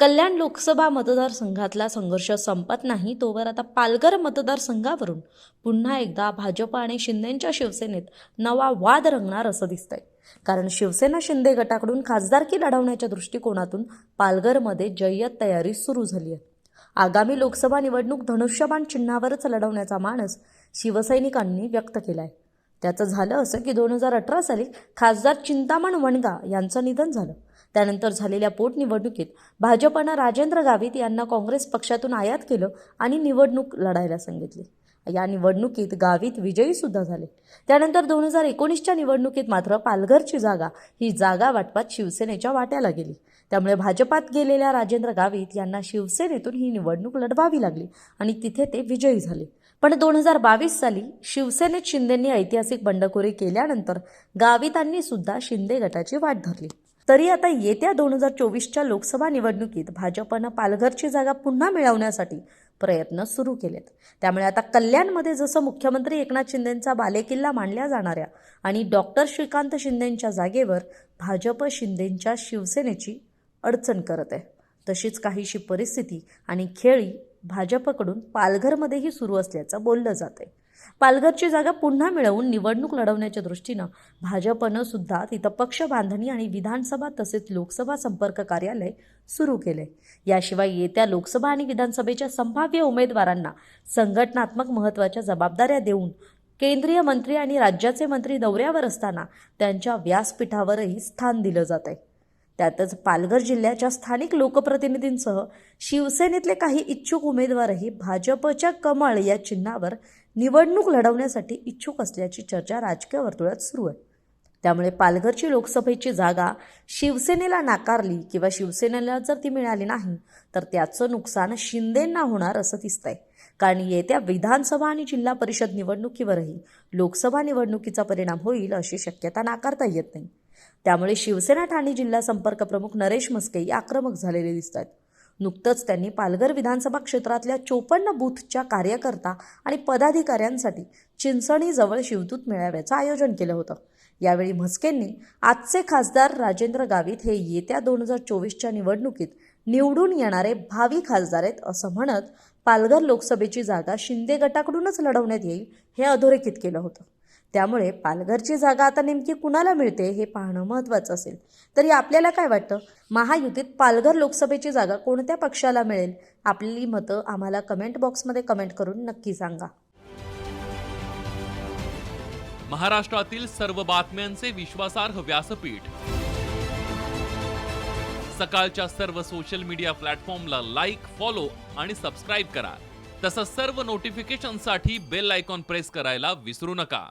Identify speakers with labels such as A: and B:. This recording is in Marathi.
A: कल्याण लोकसभा मतदारसंघातला संघर्ष संपत नाही तोवर आता पालघर मतदारसंघावरून पुन्हा एकदा भाजप आणि शिंदेंच्या शिवसेनेत नवा वाद रंगणार असं दिसतंय. कारण शिवसेना शिंदे गटाकडून खासदारकी लढवण्याच्या दृष्टिकोनातून पालघरमध्ये जय्यत तयारी सुरू झाली आहे. आगामी लोकसभा निवडणूक धनुष्यबाण चिन्हावरच लढवण्याचा मानस शिवसैनिकांनी व्यक्त केला आहे त्याचं झालं असं की दोन हजार अठरा साली खासदार चिंतामण वणगा यांचं निधन झालं. त्यानंतर झालेल्या पोटनिवडणुकीत भाजपानं राजेंद्र गावित यांना काँग्रेस पक्षातून आयात केलं आणि निवडणूक लढायला सांगितली. या निवडणुकीत गावित विजयी सुद्धा झाले. त्यानंतर दोन हजार एकोणीसच्या निवडणुकीत मात्र पालघरची जागा ही जागा वाटपात शिवसेनेच्या वाट्याला गेली. त्यामुळे भाजपात गेलेल्या राजेंद्र गावित यांना शिवसेनेतून ही निवडणूक लढवावी लागली आणि तिथे ते विजयी झाले. पण दोन हजार बावीस साली शिवसेनेत शिंदेंनी ऐतिहासिक बंडखोरी केल्यानंतर गावितांनी सुद्धा शिंदे गटाची वाट धरली. तरी आता येत्या दोन हजार चोवीसच्या लोकसभा निवडणुकीत भाजपनं पालघरची जागा पुन्हा मिळवण्यासाठी प्रयत्न सुरू केलेत. त्यामुळे आता कल्याणमध्ये जसं मुख्यमंत्री एकनाथ शिंदेंचा बालेकिल्ला मानल्या जाणाऱ्या आणि डॉक्टर श्रीकांत शिंदेंच्या जागेवर भाजप शिंदेंच्या शिवसेनेची अडचण करत आहे. तशीच काहीशी परिस्थिती आणि खेळी भाजपकडून पालघरमध्येही सुरू असल्याचं बोललं जात आहे पालघरची जागा पुन्हा मिळवून निवडणूक लढवण्याच्या दृष्टीनं भाजपनं सुद्धा तिथं पक्ष बांधणी आणि विधानसभा तसेच लोकसभा संपर्क कार्यालय सुरू केले. याशिवाय येत्या लोकसभा आणि विधानसभेच्या संभाव्य उमेदवारांना संघटनात्मक महत्त्वाच्या जबाबदाऱ्या देऊन केंद्रीय मंत्री आणि राज्याचे मंत्री दौऱ्यावर असताना त्यांच्या व्यासपीठावरही स्थान दिलं जात आहे त्यातच पालघर जिल्ह्याच्या स्थानिक लोकप्रतिनिधींसह शिवसेनेतले काही इच्छुक उमेदवारही भाजपच्या कमळ या चिन्हावर निवडणूक लढवण्यासाठी इच्छुक असल्याची चर्चा राजकीय वर्तुळात सुरू आहे. त्यामुळे पालघरची लोकसभेची जागा शिवसेनेला नाकारली किंवा शिवसेनेला जर ती मिळाली नाही तर त्याचं नुकसान शिंदेंना होणार असं दिसतंय. कारण येत्या विधानसभा आणि जिल्हा परिषद निवडणुकीवरही लोकसभा निवडणुकीचा परिणाम होईल अशी शक्यता नाकारता येत नाही. त्यामुळे शिवसेना ठाणे जिल्हा संपर्क प्रमुख नरेश मस्के आक्रमक झालेले दिसत आहेत नुकतंच त्यांनी पालघर विधानसभा क्षेत्रातल्या चोपन्न बूथच्या कार्यकर्ता आणि पदाधिकाऱ्यांसाठी चिंचणीजवळ शिवदूत मेळाव्याचं आयोजन केलं होतं. यावेळी म्हस्केंनी आजचे खासदार राजेंद्र गावित हे येत्या दोन हजार चोवीसच्या निवडणुकीत निवडून येणारे भावी खासदार आहेत असं म्हणत पालघर लोकसभेची जागा शिंदे गटाकडूनच लढवण्यात येईल हे अधोरेखित केलं होतं. त्यामुळे पालघरची जागा आता नेमकी कुणाला मिळते हे पाहणं महत्त्वाचं असेल. तरी आपल्याला काय वाटतं? महायुतीत पालघर लोकसभेची जागा कोणत्या पक्षाला मिळेल? आपली मतं आम्हाला कमेंट बॉक्समध्ये कमेंट करून नक्की सांगा.
B: महाराष्ट्रातील सर्व बातम्यांचे विश्वासार्ह व्यासपीठ. सकाळच्या सर्व सोशल मीडिया प्लॅटफॉर्मला लाईक फॉलो आणि सबस्क्राईब करा. तसंच सर्व नोटिफिकेशनसाठी बेल आयकॉन प्रेस करायला विसरू नका.